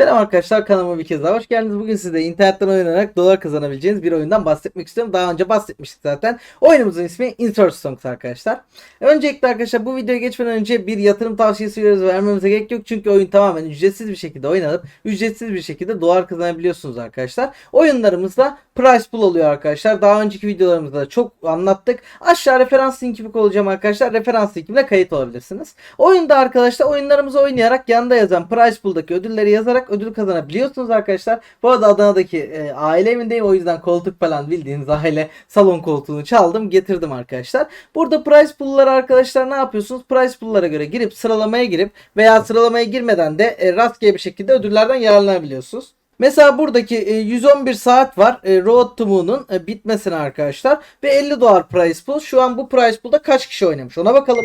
Selam arkadaşlar kanalıma bir kez daha hoş geldiniz. Bugün size internetten oynayarak dolar kazanabileceğiniz bir oyundan bahsetmek istiyorum. Daha önce bahsetmiştik zaten. Oyunumuzun ismi Insert Songs arkadaşlar. Öncelikle arkadaşlar bu videoya geçmeden önce bir yatırım tavsiyesi veriyoruz. Vermemize gerek yok. Çünkü oyun tamamen ücretsiz bir şekilde oynanıp ücretsiz bir şekilde dolar kazanabiliyorsunuz arkadaşlar. Oyunlarımızda price pool oluyor arkadaşlar. Daha önceki videolarımızda da çok anlattık. Aşağı referans linkimi koyacağım arkadaşlar. Referans linkimle kayıt olabilirsiniz. Oyunda arkadaşlar oyunlarımızı oynayarak yanında yazan price pool'daki ödülleri yazarak ödül kazanabiliyorsunuz arkadaşlar. Bu arada Adana'daki e, aile evindeyim. O yüzden koltuk falan bildiğiniz aile salon koltuğunu çaldım getirdim arkadaşlar. Burada price pool'ları arkadaşlar ne yapıyorsunuz? Price pool'lara göre girip sıralamaya girip veya sıralamaya girmeden de e, rastgele bir şekilde ödüllerden yararlanabiliyorsunuz. Mesela buradaki e, 111 saat var. E, Road to Moon'un e, bitmesine arkadaşlar. Ve 50 dolar price pool. Şu an bu price pool'da kaç kişi oynamış ona bakalım.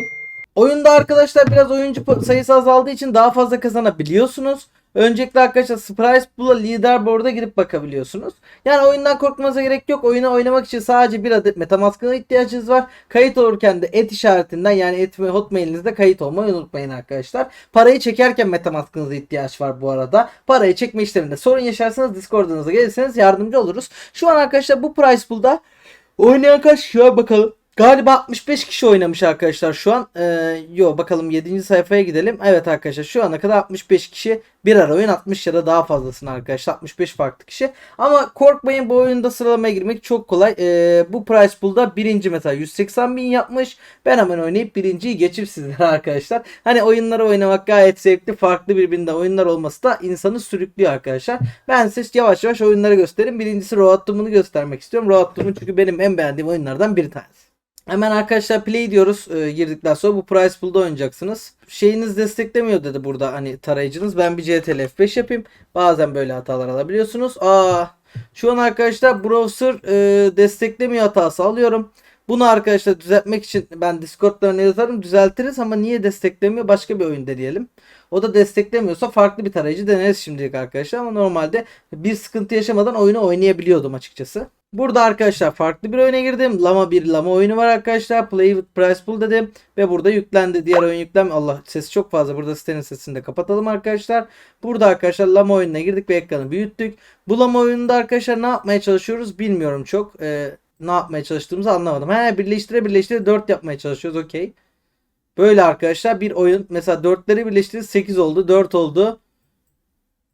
Oyunda arkadaşlar biraz oyuncu sayısı azaldığı için daha fazla kazanabiliyorsunuz. Öncelikle arkadaşlar Price Pool'a leaderboard'a girip bakabiliyorsunuz. Yani oyundan korkmanıza gerek yok. Oyunu oynamak için sadece bir adet Metamask'ına ihtiyacınız var. Kayıt olurken de et işaretinden yani et ve hotmailinizde kayıt olmayı unutmayın arkadaşlar. Parayı çekerken Metamask'ınıza ihtiyaç var bu arada. Parayı çekme işleminde sorun yaşarsanız Discord'unuza gelirseniz yardımcı oluruz. Şu an arkadaşlar bu Price Pool'da oynayan kaç kişi bakalım. Galiba 65 kişi oynamış arkadaşlar şu an. Ee, yo bakalım 7. sayfaya gidelim. Evet arkadaşlar şu ana kadar 65 kişi bir ara oyun 60 ya da daha fazlasını arkadaşlar 65 farklı kişi. Ama korkmayın bu oyunda sıralamaya girmek çok kolay. Ee, bu price pool'da birinci mesela 180 bin yapmış. Ben hemen oynayıp birinciyi geçip sizlere arkadaşlar. Hani oyunları oynamak gayet zevkli. Farklı birbirinden oyunlar olması da insanı sürüklüyor arkadaşlar. Ben size yavaş yavaş oyunları göstereyim. Birincisi Road göstermek istiyorum. Road çünkü benim en beğendiğim oyunlardan bir tanesi. Hemen arkadaşlar play diyoruz e, girdikten sonra bu price pool'da oynayacaksınız. Şeyiniz desteklemiyor dedi burada hani tarayıcınız. Ben bir CTRL F5 yapayım. Bazen böyle hatalar alabiliyorsunuz. Aa, şu an arkadaşlar browser e, desteklemiyor hatası alıyorum. Bunu arkadaşlar düzeltmek için ben Discord'larına yazarım düzeltiriz ama niye desteklemiyor başka bir oyun deneyelim. O da desteklemiyorsa farklı bir tarayıcı deneriz şimdilik arkadaşlar ama normalde bir sıkıntı yaşamadan oyunu oynayabiliyordum açıkçası. Burada arkadaşlar farklı bir oyuna girdim. Lama bir lama oyunu var arkadaşlar. Play with price pool dedim. Ve burada yüklendi. Diğer oyun yüklen. Allah sesi çok fazla. Burada sitenin sesini de kapatalım arkadaşlar. Burada arkadaşlar lama oyununa girdik ve ekranı büyüttük. Bu lama oyununda arkadaşlar ne yapmaya çalışıyoruz bilmiyorum çok. Ee, ne yapmaya çalıştığımızı anlamadım. He birleştire birleştire 4 yapmaya çalışıyoruz. Okey. Böyle arkadaşlar bir oyun. Mesela 4'leri birleştirdik 8 oldu. 4 oldu.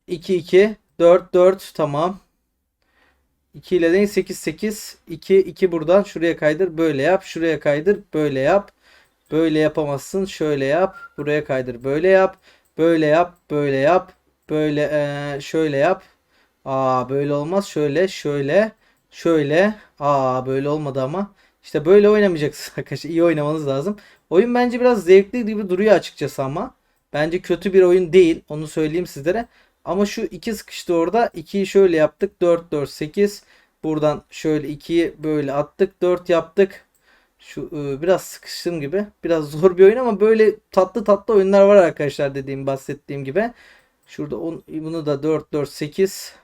2 2 4 4 tamam. 2 ile değil 8 8 2 2 buradan şuraya kaydır böyle yap şuraya kaydır böyle yap böyle yapamazsın şöyle yap buraya kaydır böyle yap böyle yap böyle yap böyle eee, şöyle yap aa böyle olmaz şöyle şöyle şöyle aa böyle olmadı ama işte böyle oynamayacaksınız arkadaşlar iyi oynamanız lazım oyun bence biraz zevkli gibi duruyor açıkçası ama bence kötü bir oyun değil onu söyleyeyim sizlere ama şu iki sıkıştı orada. 2'yi şöyle yaptık. 4 4 8. Buradan şöyle 2'yi böyle attık. 4 yaptık. Şu e, biraz sıkıştım gibi. Biraz zor bir oyun ama böyle tatlı tatlı oyunlar var arkadaşlar dediğim bahsettiğim gibi. Şurada on, bunu da 4 4 8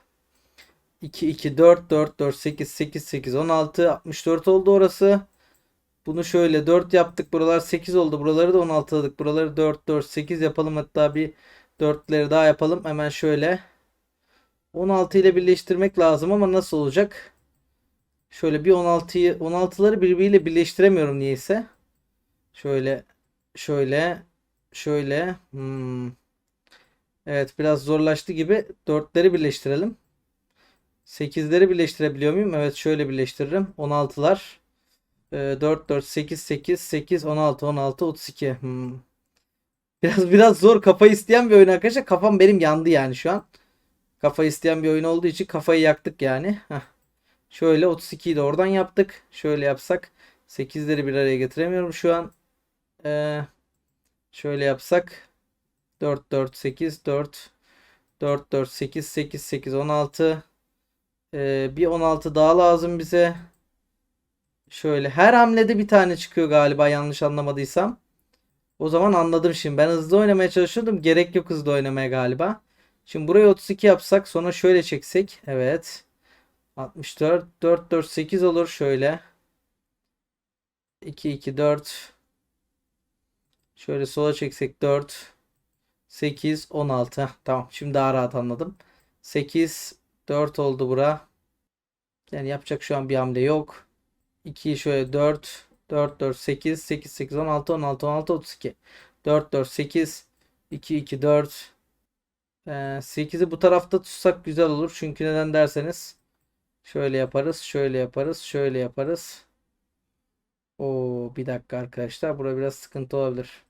2 2 4 4 4 8 8 8 16 64 oldu orası. Bunu şöyle 4 yaptık. Buralar 8 oldu. Buraları da 16'ladık. Buraları 4 4 8 yapalım. Hatta bir 4'leri daha yapalım. Hemen şöyle. 16 ile birleştirmek lazım ama nasıl olacak? Şöyle bir 16'yı 16'ları birbiriyle birleştiremiyorum niyeyse. Şöyle şöyle şöyle hmm. Evet biraz zorlaştı gibi. 4'leri birleştirelim. 8'leri birleştirebiliyor muyum? Evet şöyle birleştiririm. 16'lar. Ee, 4 4 8 8 8 16 16 32. Hmm. Biraz biraz zor kafa isteyen bir oyun arkadaşlar. Kafam benim yandı yani şu an. Kafa isteyen bir oyun olduğu için kafayı yaktık yani. Heh. Şöyle 32'yi de oradan yaptık. Şöyle yapsak 8'leri bir araya getiremiyorum şu an. Ee, şöyle yapsak 4 4 8 4 4 4 8 8 8 16 ee, bir 16 daha lazım bize. Şöyle her hamlede bir tane çıkıyor galiba yanlış anlamadıysam. O zaman anladım şimdi. Ben hızlı oynamaya çalışıyordum. Gerek yok hızlı oynamaya galiba. Şimdi buraya 32 yapsak sonra şöyle çeksek. Evet. 64 4 4 8 olur şöyle. 2 2 4 Şöyle sola çeksek 4 8, 16. Heh, tamam. Şimdi daha rahat anladım. 8, 4 oldu bura. Yani yapacak şu an bir hamle yok. 2 şöyle 4, 4, 4, 8, 8, 8, 16, 16, 16, 32. 4, 4, 8, 2, 2, 4. Ee, 8'i bu tarafta tutsak güzel olur. Çünkü neden derseniz şöyle yaparız, şöyle yaparız, şöyle yaparız. Oo, bir dakika arkadaşlar. Burada biraz sıkıntı olabilir.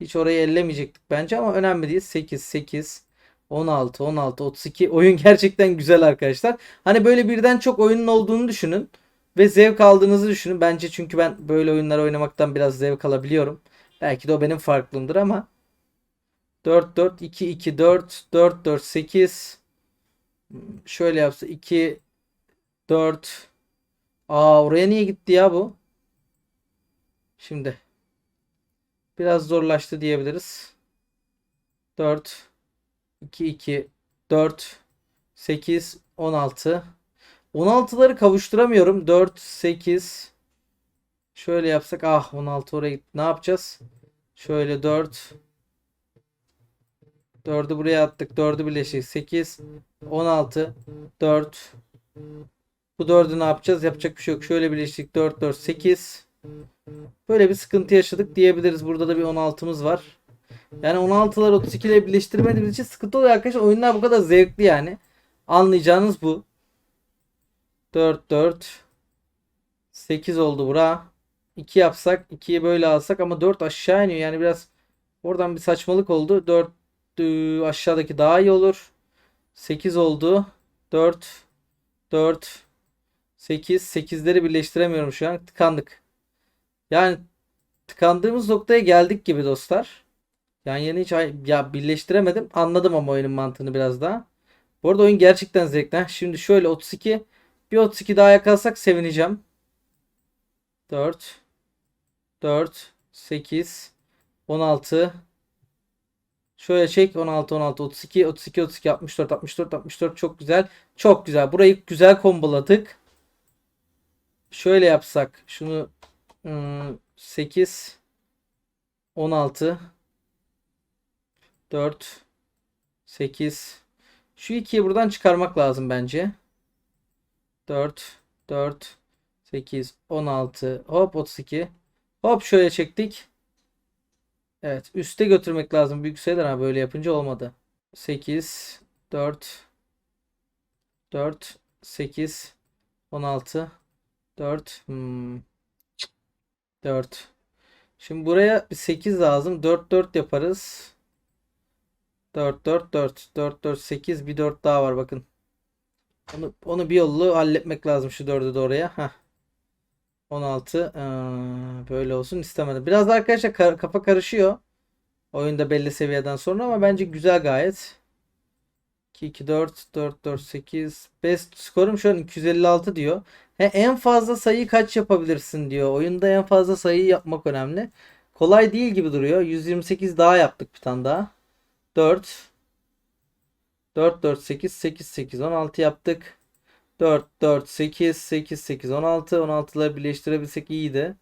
Hiç orayı ellemeyecektik bence ama önemli değil. 8, 8, 16, 16, 32. Oyun gerçekten güzel arkadaşlar. Hani böyle birden çok oyunun olduğunu düşünün. Ve zevk aldığınızı düşünün. Bence çünkü ben böyle oyunlar oynamaktan biraz zevk alabiliyorum. Belki de o benim farklımdır ama 4 4 2 2 4 4 4 8 şöyle yapsa 2 4 Aa oraya niye gitti ya bu? Şimdi biraz zorlaştı diyebiliriz. 4 2 2 4 8 16 16'ları kavuşturamıyorum. 4 8 Şöyle yapsak ah 16 oraya gitti. Ne yapacağız? Şöyle 4 4'ü buraya attık. 4'ü birleşik. 8 16 4 Bu 4'ü ne yapacağız? Yapacak bir şey yok. Şöyle birleştik. 4 4 8 Böyle bir sıkıntı yaşadık diyebiliriz. Burada da bir 16'mız var. Yani 16'lar 32 ile birleştirmediğimiz için sıkıntı oluyor arkadaşlar. Oyunlar bu kadar zevkli yani. Anlayacağınız bu. 4 4 8 oldu bura. 2 yapsak 2'yi böyle alsak ama 4 aşağı iniyor. Yani biraz oradan bir saçmalık oldu. 4 ıı, aşağıdaki daha iyi olur. 8 oldu. 4 4 8 8'leri birleştiremiyorum şu an. Tıkandık. Yani tıkandığımız noktaya geldik gibi dostlar. Yani yeni hiç ya birleştiremedim. Anladım ama oyunun mantığını biraz daha. Bu arada oyun gerçekten zevkli. Şimdi şöyle 32 bir 32 daha yakalsak sevineceğim. 4 4 8 16 Şöyle çek 16 16 32 32 32 64 64 64 çok güzel. Çok güzel. Burayı güzel komboladık. Şöyle yapsak şunu ım, 8 16 4 8 Şu ikiyi buradan çıkarmak lazım bence. 4 4 8 16 hop 32 hop şöyle çektik. Evet üste götürmek lazım büyük sayılar ama böyle yapınca olmadı. 8 4 4 8 16 4 hmm, 4 Şimdi buraya bir 8 lazım. 4 4 yaparız. 4 4 4 4 4 8 bir 4 daha var bakın. Onu, onu bir yollu halletmek lazım şu 4'ü de oraya. Heh. 16 Ee, böyle olsun istemedim. Biraz da arkadaşlar kar- kafa karışıyor. Oyunda belli seviyeden sonra ama bence güzel gayet. 2 2 4 4 4 8 Best skorum şu an 256 diyor. He, en fazla sayı kaç yapabilirsin diyor. Oyunda en fazla sayı yapmak önemli. Kolay değil gibi duruyor. 128 daha yaptık bir tane daha. 4 4 4 8 8 8 16 yaptık. 4 4 8 8 8 16 16'ları birleştirebilsek iyiydi.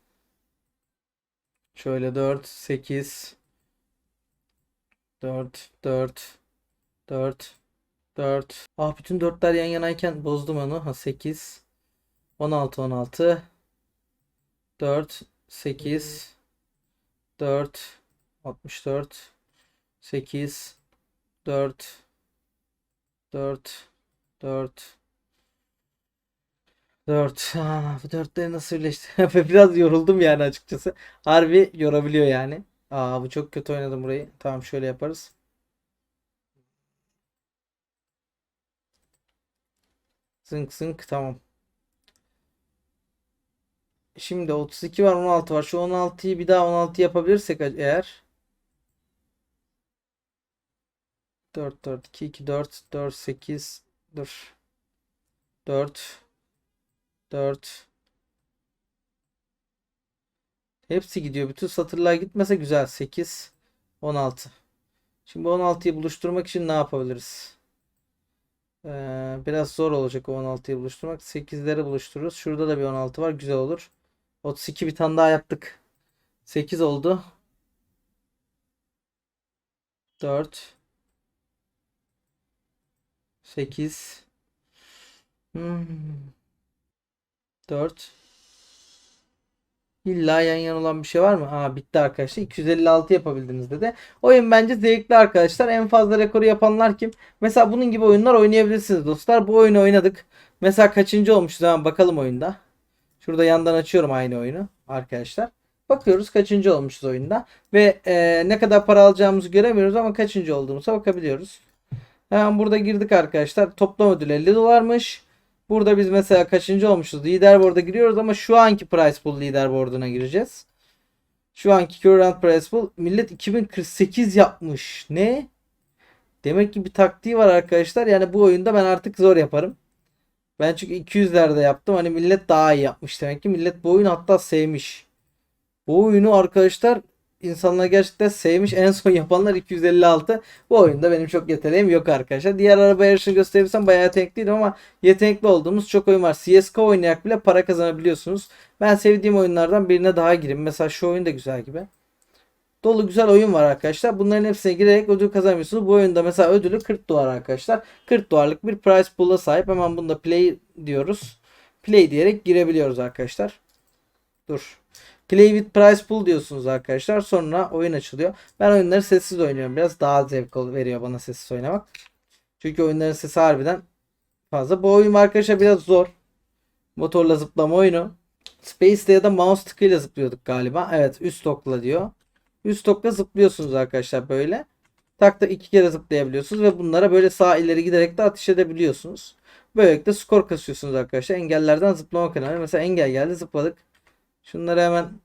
Şöyle 4 8 4 4 4 4 Ah bütün 4'ler yan yanayken bozdum onu. Ha 8 16 16 4 8 4 64 8 4 4 4 4 ah, bu dörtleri nasıl birleşti? Biraz yoruldum yani açıkçası. Harbi yorabiliyor yani. Aa bu çok kötü oynadım burayı. Tamam şöyle yaparız. Zınk zınk tamam. Şimdi 32 var 16 var. Şu 16'yı bir daha 16 yapabilirsek eğer 4 4 2 2 4 4 8 dur 4 4 Hepsi gidiyor. Bütün satırlar gitmese güzel. 8 16 Şimdi 16'yı buluşturmak için ne yapabiliriz? Ee, biraz zor olacak o 16'yı buluşturmak. 8'leri buluştururuz. Şurada da bir 16 var. Güzel olur. 32 bir tane daha yaptık. 8 oldu. 4 8 hmm. 4 İlla yan yana olan bir şey var mı? Aa bitti arkadaşlar. 256 yapabildiniz dedi. Oyun bence zevkli arkadaşlar. En fazla rekoru yapanlar kim? Mesela bunun gibi oyunlar oynayabilirsiniz dostlar. Bu oyunu oynadık. Mesela kaçıncı olmuşuz hemen bakalım oyunda. Şurada yandan açıyorum aynı oyunu arkadaşlar. Bakıyoruz kaçıncı olmuşuz oyunda. Ve e, ne kadar para alacağımızı göremiyoruz ama kaçıncı olduğumuza bakabiliyoruz. Hemen burada girdik arkadaşlar. Toplam ödül 50 dolarmış. Burada biz mesela kaçıncı olmuşuz? Leaderboard'a giriyoruz ama şu anki price pool leaderboard'una gireceğiz. Şu anki current price pool millet 2048 yapmış. Ne? Demek ki bir taktiği var arkadaşlar. Yani bu oyunda ben artık zor yaparım. Ben çünkü 200'lerde yaptım. Hani millet daha iyi yapmış demek ki. Millet bu oyunu hatta sevmiş. Bu oyunu arkadaşlar insanlar gerçekten sevmiş. En son yapanlar 256. Bu oyunda benim çok yeteneğim yok arkadaşlar. Diğer araba yarışını gösterirsem bayağı yetenekliydim ama yetenekli olduğumuz çok oyun var. CSGO oynayarak bile para kazanabiliyorsunuz. Ben sevdiğim oyunlardan birine daha gireyim. Mesela şu oyun da güzel gibi. Dolu güzel oyun var arkadaşlar. Bunların hepsine girerek ödül kazanıyorsunuz. Bu oyunda mesela ödülü 40 dolar arkadaşlar. 40 dolarlık bir prize pool'a sahip. Hemen bunda play diyoruz. Play diyerek girebiliyoruz arkadaşlar. Dur. Play with price pool diyorsunuz arkadaşlar. Sonra oyun açılıyor. Ben oyunları sessiz oynuyorum. Biraz daha zevk veriyor bana sessiz oynamak. Çünkü oyunların sesi harbiden fazla. Bu oyun arkadaşlar biraz zor. Motorla zıplama oyunu. Space'de ya da mouse tıkıyla zıplıyorduk galiba. Evet üst okla diyor. Üst okla zıplıyorsunuz arkadaşlar böyle. Takta iki kere zıplayabiliyorsunuz ve bunlara böyle sağ ileri giderek de ateş edebiliyorsunuz. Böylelikle skor kasıyorsunuz arkadaşlar. Engellerden zıplama kanalı. Mesela engel geldi zıpladık. Şunları hemen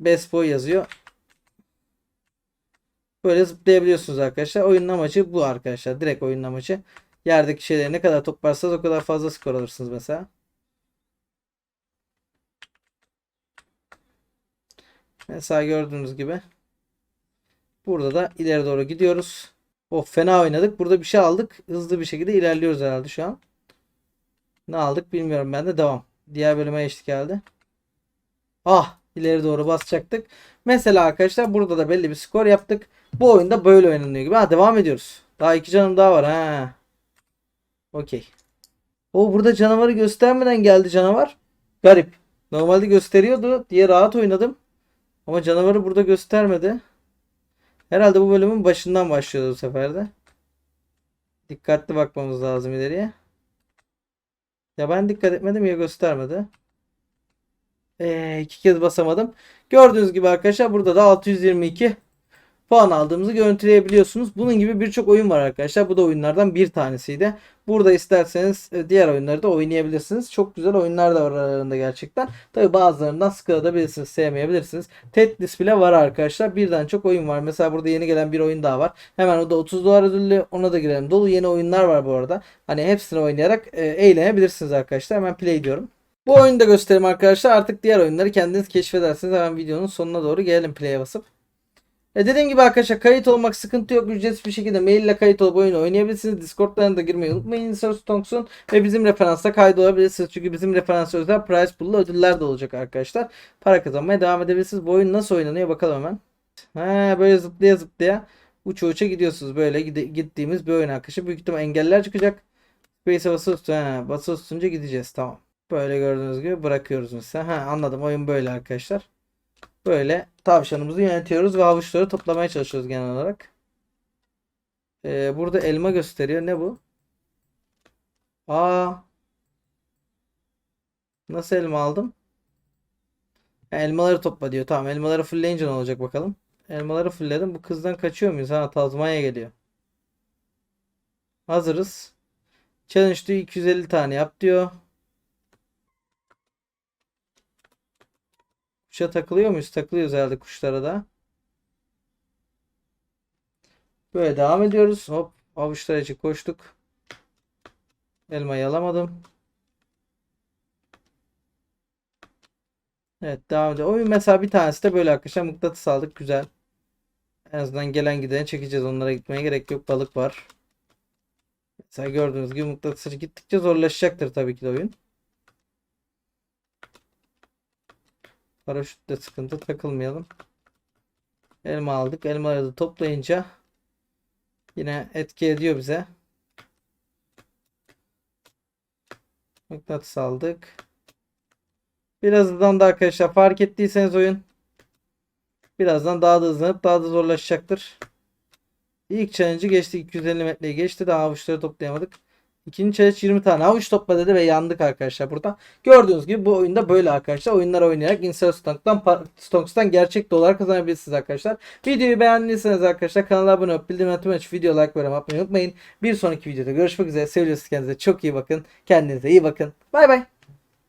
best boy yazıyor. Böyle zıplayabiliyorsunuz arkadaşlar. Oyunun amacı bu arkadaşlar. Direkt oyunun amacı. Yerdeki şeyleri ne kadar toplarsanız o kadar fazla skor alırsınız mesela. Mesela gördüğünüz gibi. Burada da ileri doğru gidiyoruz. Of fena oynadık. Burada bir şey aldık. Hızlı bir şekilde ilerliyoruz herhalde şu an. Ne aldık bilmiyorum ben de. Devam. Diğer bölüme geçtik geldi. Ah ileri doğru basacaktık. Mesela arkadaşlar burada da belli bir skor yaptık. Bu oyunda böyle oynanıyor gibi. Ha devam ediyoruz. Daha iki canım daha var. Ha. Okey. O burada canavarı göstermeden geldi canavar. Garip. Normalde gösteriyordu diye rahat oynadım. Ama canavarı burada göstermedi. Herhalde bu bölümün başından başlıyordu bu sefer de. Dikkatli bakmamız lazım ileriye. Ya ben dikkat etmedim ya göstermedi. Ee, iki kez basamadım. Gördüğünüz gibi arkadaşlar burada da 622 puan aldığımızı görüntüleyebiliyorsunuz. Bunun gibi birçok oyun var arkadaşlar. Bu da oyunlardan bir tanesiydi. Burada isterseniz e, diğer oyunları da oynayabilirsiniz. Çok güzel oyunlar da var aralarında gerçekten. Tabi bazılarından sıkılabilirsiniz, sevmeyebilirsiniz. Tetris bile var arkadaşlar. Birden çok oyun var. Mesela burada yeni gelen bir oyun daha var. Hemen o da 30 dolar ödüllü. Ona da girelim. Dolu yeni oyunlar var bu arada. Hani hepsini oynayarak e, eğlenebilirsiniz arkadaşlar. Hemen play diyorum. Bu oyunu da göstereyim arkadaşlar. Artık diğer oyunları kendiniz keşfedersiniz. Hemen videonun sonuna doğru gelelim play'e basıp. E dediğim gibi arkadaşlar kayıt olmak sıkıntı yok. Ücretsiz bir şekilde mail ile kayıt olup oyunu oynayabilirsiniz. Discord'larına da girmeyi unutmayın. Source ve bizim referansta kaydolabilirsiniz. Çünkü bizim referans özel prize pool'lu ödüller de olacak arkadaşlar. Para kazanmaya devam edebilirsiniz. Bu oyun nasıl oynanıyor bakalım hemen. Ha böyle zıplaya zıplaya uça uça gidiyorsunuz. Böyle gittiğimiz bir oyun arkadaşlar. Büyük ihtimal engeller çıkacak. Space'e basılı basılı tutunca gideceğiz. Tamam. Böyle gördüğünüz gibi bırakıyoruz mesela. Ha anladım. Oyun böyle arkadaşlar. Böyle tavşanımızı yönetiyoruz ve havuçları toplamaya çalışıyoruz genel olarak. Ee, burada elma gösteriyor. Ne bu? Aa. Nasıl elma aldım? Elmaları topla diyor. Tamam elmaları fullleyince ne olacak bakalım. Elmaları fullledim. Bu kızdan kaçıyor muyuz? Ha Tazmanya geliyor. Hazırız. Challenge diyor 250 tane yap diyor. Kuşa takılıyor muyuz? Takılıyoruz herhalde kuşlara da. Böyle devam ediyoruz. Hop avuçlar için koştuk. Elmayı alamadım. Evet devam ediyor. Oyun mesela bir tanesi de böyle arkadaşlar mıknatıs aldık. Güzel. En azından gelen gideni çekeceğiz. Onlara gitmeye gerek yok. Balık var. Mesela gördüğünüz gibi mıknatıs gittikçe zorlaşacaktır tabii ki de oyun. Paraşütte sıkıntı takılmayalım. Elma aldık. Elmaları da toplayınca Yine etki ediyor bize. Mıknatıs aldık. Biraz hızlandı arkadaşlar. Fark ettiyseniz oyun. Birazdan daha da hızlanıp daha da zorlaşacaktır. İlk challenge'ı geçtik. 250 metreyi geçti. Daha avuçları toplayamadık. İkinci challenge 20 tane avuç topla dedi ve yandık arkadaşlar burada. Gördüğünüz gibi bu oyunda böyle arkadaşlar. Oyunlar oynayarak Insert Stonk'tan, pa- Stonks'tan gerçek dolar kazanabilirsiniz arkadaşlar. Videoyu beğendiyseniz arkadaşlar kanala abone olup bildirim atmayı açıp video like ve atmayı unutmayın. Bir sonraki videoda görüşmek üzere. Seviyorsunuz kendinize çok iyi bakın. Kendinize iyi bakın. Bay bay.